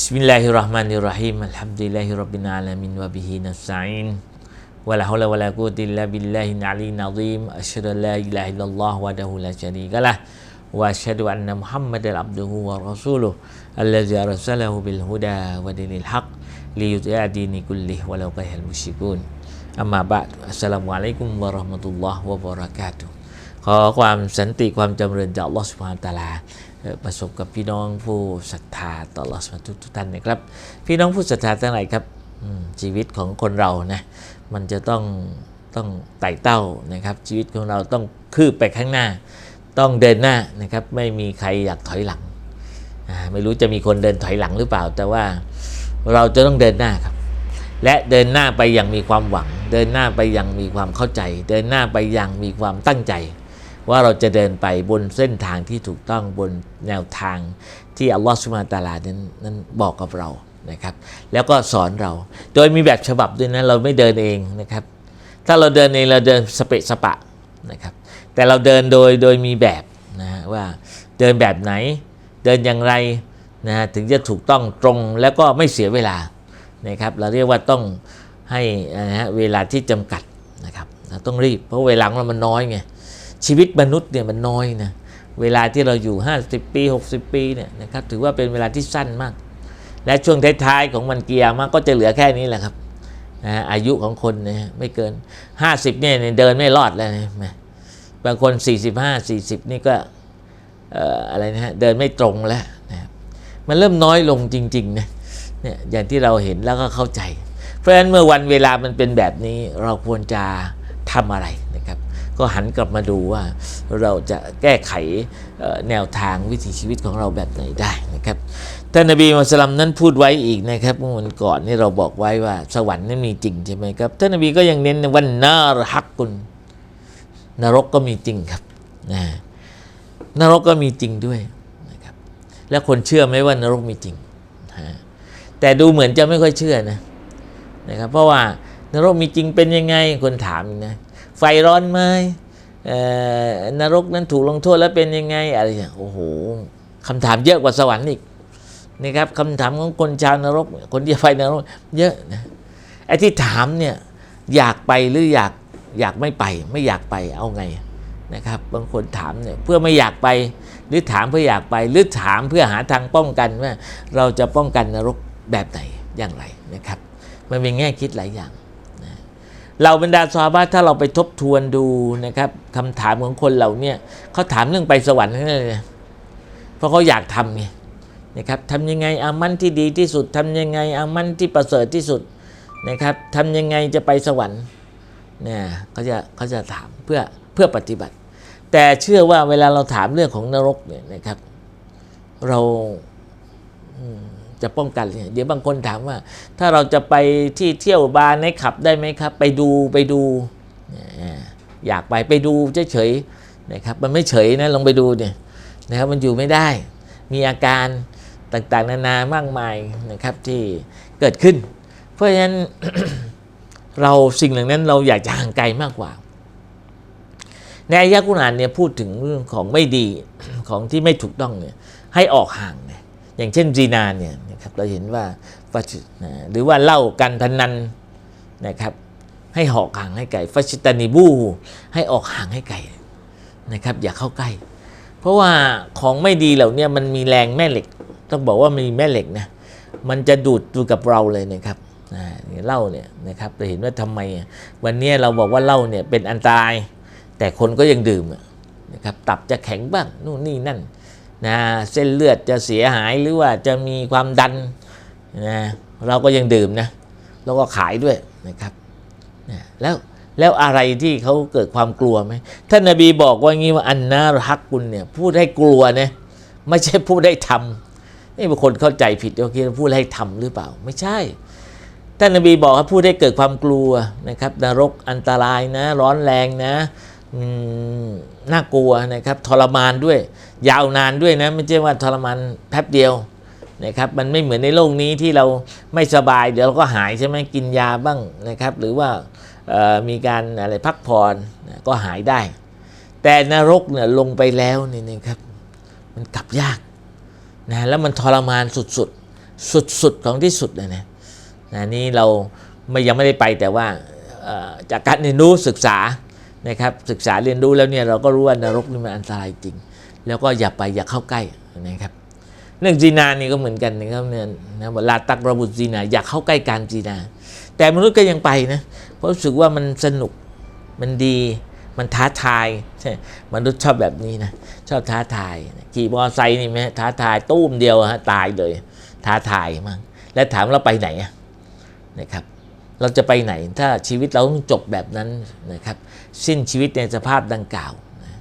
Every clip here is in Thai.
بسم الله الرحمن الرحيم الحمد لله رب العالمين وبه نستعين ولا حول ولا قوة إلا بالله العلي العظيم أشهد أن لا إله إلا الله وحده لا شريك له وأشهد أن محمدا عبده ورسوله الذي أرسله بالهدى ودين الحق ليطيع دين كله ولو كره المشركون أما بعد السلام عليكم ورحمة الله وبركاته ขอความสันติความจำเริญจากอัลลอฮฺสุบฮานตะลา ประสบกับพี่น้องผู้ศรัทธาต่อลอสุบฮาทุกทุกท่านนะครับ พี่น้องผู้ศรัทธาทั้งหลายครับชีวิตของคนเรานะมันจะต้องต้องไต่เต้านะครับ ชีวิตของเราต้องคืบไปข้างหน้า ต้องเดินหน้านะครับ ไม่มีใครอยากถอยหลัง ไม่รู้จะมีคนเดินถอยหลังหรือเปล่า แต่ว่าเราจะต้องเดินหน้าครับ และเดินหน้าไปอย่างมีความหวัง เดินหน้าไปอย่างมีความเข้าใจ เดินหน้าไปอย่างมีความตั้งใจ ว่าเราจะเดินไปบนเส้นทางที่ถูกต้องบนแนวทางที่อัลลอฮฺสุบฮาตาลานั้นนั้นบอกกับเรานะครับ แล้วก็สอนเรา โดยมีแบบฉบับด้วยนะเราไม่เดินเองนะครับ ถ้าเราเดินเองเราเดินสเปะสปะนะครับ แต่เราเดินโดยโดยมีแบบนะฮะว่าเดินแบบไหน เดินอย่างไรนะฮะถึงจะถูกต้องตรงแล้วก็ไม่เสียเวลานะครับ เราเรียกว่าต้องให้นะฮะเวลาที่จำกัดนะครับ ต้องรีบเพราะเวลาของเรามันน้อยไง ชีวิตมนุษย์เนี่ยมันน้อยนะเวลาที่เราอยู่ 50 ปี 60 ปีเนี่ยนะครับถือว่าเป็นเวลาที่สั้นมาก และช่วงท้ายๆของมันเกียร์มากก็จะเหลือแค่นี้แหละครับนะอายุของคนนะไม่เกิน 50เนี่ยเดินไม่รอดแล้วนะบางคน 45 40 นี่ก็อ่ออะไรนะฮะเดินไม่ตรงแล้วนะมันเริ่มน้อยลงจริงๆนะเนี่ยอย่างที่เราเห็นแล้วก็เข้าใจ เพราะฉะนั้นเมื่อวันเวลามันเป็นแบบนี้เราควรจะทำอะไร ก็หันกลับมาดูว่าเราจะแก้ไขแนวทางวิถีชีวิตของเราแบบไหนได้นะครับท่านนบีมุสลิมนั้นพูดไว้อีกนะครับเมื่อวันก่อนนี่เราบอกไว้ว่าสวรรค์นั้นมีจริงใช่ไหมครับท่านนบีก็ยังเน้นวันนารฮักกุลนรกก็มีจริงครับนะนรกก็มีจริงด้วยนะครับแล้วคนเชื่อไหมว่านรกมีจริงนะแต่ดูเหมือนจะไม่ค่อยเชื่อนะนะครับเพราะว่านรกมีจริงเป็นยังไงคนถามนะ ไฟร้อนไหมเออนรกนั้นถูกลงโทษแล้วเป็นยังไงอะไรอย่างโอ้โหคำถามเยอะกว่าสวรรค์อีกนะครับคำถามของคนชาวนรก คนที่ไฟนรก เยอะนะไอ้ที่ถามเนี่ยอยากไปหรืออยากอยากไม่ไป ไม่อยากไปเอาไงนะครับ บางคนถามเนี่ยเพื่อไม่อยากไป หรือถามเพื่ออยากไป หรือถามเพื่อหาทางป้องกันว่า เราจะป้องกันนรกแบบไหนอย่างไรนะครับ มันเป็นแง่คิดหลายอย่าง เราบรรดาซอฮาบะห์ถ้าเราไปทบทวนดูนะครับคำถามของคนเหล่าเนี้เขาถามเรื่องไปสวรรค์นั่นเลยเพราะเขาอยากทำไงนะครับทำยังไงอามันที่ดีที่สุดทำยังไงอามันที่ประเสริฐที่สุดนะครับทำยังไงจะไปสวรรค์เนี่ยเขาจะเขาจะถามเพื่อเพื่อปฏิบัติ แต่เชื่อว่าเวลาเราถามเรื่องของนรกเนี่ยนะครับ เรา จะป้องกันเนี่ยเดี๋ยวบางคนถามว่า ถ้าเราจะไปที่เที่ยวบาร์ในขับได้ไหมครับ ไปดูไปดูเนี่ยอยากไปไปดูเฉยๆนะครับมันไม่เฉยนะลองไปดูเนี่ยนะครับมันอยู่ไม่ได้ มีอาการต่างๆ นานามากมายนะครับที่เกิดขึ้น เพราะฉะนั้นเราสิ่งเหล่านั้นเราอยากจะห่างไกลมากกว่า ในอายะกุรานเนี่ยพูดถึงเรื่องของไม่ดีของที่ไม่ถูกต้องเนี่ยให้ออกห่างเนี่ย อย่างเช่นจีนาเนี่ยนะครับเราเห็นว่าฟัชหรือว่าเล่ากันพนันนะครับให้หอกห่างให้ไกลฟัชิตานิบูให้ออกห่างให้ไกลนะครับอย่าเข้าใกล้ เพราะว่าของไม่ดีเหล่านี้มันมีแรงแม่เหล็ก ต้องบอกว่ามีแม่เหล็กนะมันจะดูดดูกับเราเลยนะครับเหล้าเนี่ยนะครับเราเห็นว่าทำไมวันนี้เราบอกว่าเหล้าเนี่ยเป็นอันตราย แต่คนก็ยังดื่มนะครับตับจะแข็งบ้างนู่นนี่นั่น นะเส้นเลือดจะเสียหายหรือว่าจะมีความดันนะเราก็ยังดื่มนะแล้วก็ขายด้วยนะครับนะแล้วแล้วอะไรที่เขาเกิดความกลัวไหมท่านนบีบอกว่างี้ว่าอันนาฮักกุลเนี่ยพูดให้กลัวนะไม่ใช่พูดให้ทำนี่บางคนเข้าใจผิดว่าคิดว่าพูดให้ทำหรือเปล่า ไม่ใช่ท่านนบีบอกว่าพูดให้เกิดความกลัวนะครับนรกอันตรายนะ ร้อนแรงนะ น่ากลัวนะครับ ทรมานด้วย ยาวนานด้วยนะ ไม่ใช่ว่าทรมานแป๊บเดียวนะครับ มันไม่เหมือนในโลกนี้ที่เราไม่สบาย เดี๋ยวเราก็หายใช่ไหมกินยาบ้างนะครับ หรือว่ามีการอะไรพักผ่อนก็หายได้ แต่นรกเนี่ยลงไปแล้วนี่นะครับ มันกลับยากนะแล้วมันทรมานสุดสุดๆของที่สุดเลยนะนะนี่เราไม่ยังไม่ได้ไปแต่ว่าจากการเรียนรู้ศึกษา นะครับศึกษาเรียนรู้แล้วเนี่ยเราก็รู้ว่านรกนี่มันอันตรายจริง แล้วก็อย่าไปอย่าเข้าใกล้นะครับเรื่องจีนานี่ก็เหมือนกันนะครับเนี่ยนะเวลาตักระบุจีนาอย่าเข้าใกล้การจีนา แต่มนุษย์ก็ยังไปนะเพราะรู้สึกว่ามันสนุกมันดีมันท้าทายใช่มนุษย์ชอบแบบนี้นะชอบท้าทายขี่มอไซค์นี่ไหมท้าทายตู้มเดียวฮะตายเลย ท้าทายมากแล้วถามเราไปไหนอะนะครับ เราจะไปไหนถ้าชีวิตเราต้องจบแบบนั้นนะครับ สิ้นชีวิตในสภาพดังกล่าวนะ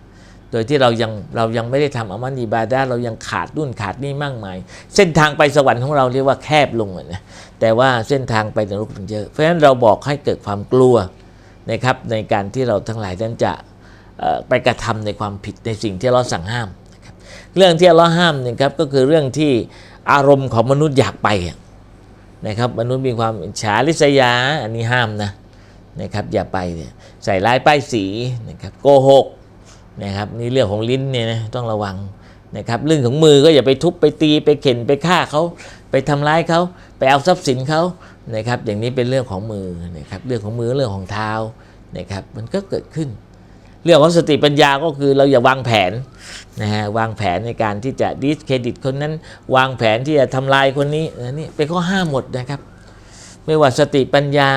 โดยที่เรายังเรายังไม่ได้ทำอามันอิบาดาเรายังขาดนู่นขาดนี่มากมาย เส้นทางไปสวรรค์ของเราเรียกว่าแคบลงอนะแต่ว่าเส้นทางไปนรกมันเยอะเพราะฉะนั้นเราบอกให้เกิดความกลัวนะครับในการที่เราทั้งหลายนั้นจะไปกระทำในความผิดในสิ่งที่เราสั่งห้ามนะรเรื่องที่เราห้ามนี่ยครับก็คือเรื่องที่อารมณ์ของมนุษย์อยากไปอะ นะครับมนุษย์มีความฉาริษยาอันนี้ห้ามนะนะครับอย่าไปเนี่ยใส่ร้ายป้ายสีนะครับโกหกนะครับนี่เรื่องของลิ้นเนี่ยนะต้องระวังนะครับเรื่องของมือก็อย่าไปทุบไปตีไปเข็นไปฆ่าเขาไปทำร้ายเขาไปเอาทรัพย์สินเขานะครับอย่างนี้เป็นเรื่องของมือนะครับเรื่องของมือเรื่องของเท้านะครับมันก็เกิดขึ้น เรื่องของสติปัญญาก็คือเราอย่าวางแผนนะฮะวางแผนในการที่จะดิสเครดิตคนนั้น วางแผนที่จะทำลายคนนี้นี่เป็นข้อห้ามหมดนะครับ ไม่ว่าสติปัญญา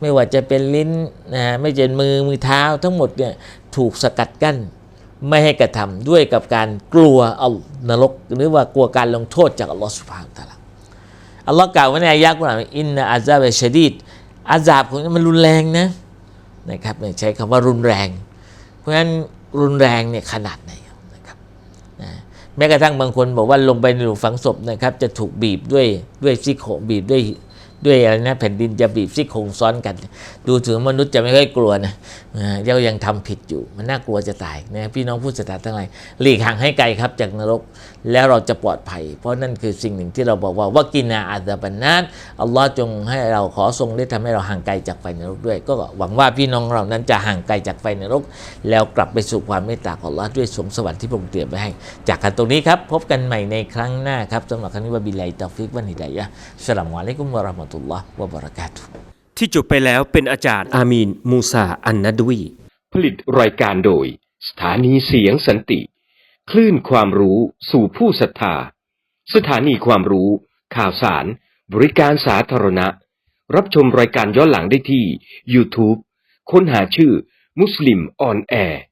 ไม่ว่าจะเป็นลิ้นนะฮะไม่ใช่มือมือเท้าทั้งหมดเนี่ยถูกสกัดกั้นไม่ให้กระทำด้วยกับการกลัวเอานรก หรือว่ากลัวการลงโทษจากอัลลอฮฺสุบฮานะฮูวะตะอาลาอัลลอฮ์กล่าวไว้ในอายะห์กุรอานอินนะอาซาเบชดีดอาซาบของมันรุนแรงนะนะครับใช้คำว่ารุนแรง เพราะฉะนั้นรุนแรงเนี่ยขนาดไหนนะครับนะแม้กระทั่งบางคนบอกว่าลงไปในหลุมฝังศพนะครับ จะถูกบีบด้วยด้วยซี่โครงบีบด้วย ด้วยอะไรนะแผ่นดินจะบีบซี่โครงซ้อนกัน ดูถึงมนุษย์จะไม่ค่อยกลัวนะนะยังยังทำผิดอยู่ มันน่ากลัวจะตายนะพี่น้องผู้ศรัทธาทั้งหลายหลีกห่างให้ไกลครับจากนรกแล้วเราจะปลอดภัย เพราะนั่นคือสิ่งหนึ่งที่เราบอกว่าว่ากินาอาซาบันนัดอัลลอฮ์จงให้เราขอทรงได้ทำให้เราห่างไกลจากไฟนรกด้วย ก็หวังว่าพี่น้องเรานั้นจะห่างไกลจากไฟนรก แล้วกลับไปสู่ความเมตตาของอัลลอฮ์ด้วยสวงสวรรค์ที่พระองค์เตรียมไว้ให้ จากกันตรงนี้ครับพบกันใหม่ในครั้งหน้าครับสำหรับครั้งนี้ว่าบิลลตาฟิกวันฮิดายะสลามุอะลัยกุมวะราะห์มะตุลลอฮ์วะบะเราะกาตุฮ์ที่จบไปแล้วเป็นอาจารย์อามีน มูซา อันนัดวี ผลิตรายการโดย สถานีเสียงสันติ คลื่นความรู้สู่ผู้ศรัทธา สถานีความรู้ ข่าวสาร บริการสาธารณะ รับชมรายการย้อนหลังได้ที่ YouTube ค้นหาชื่อ มุสลิมออนแอร์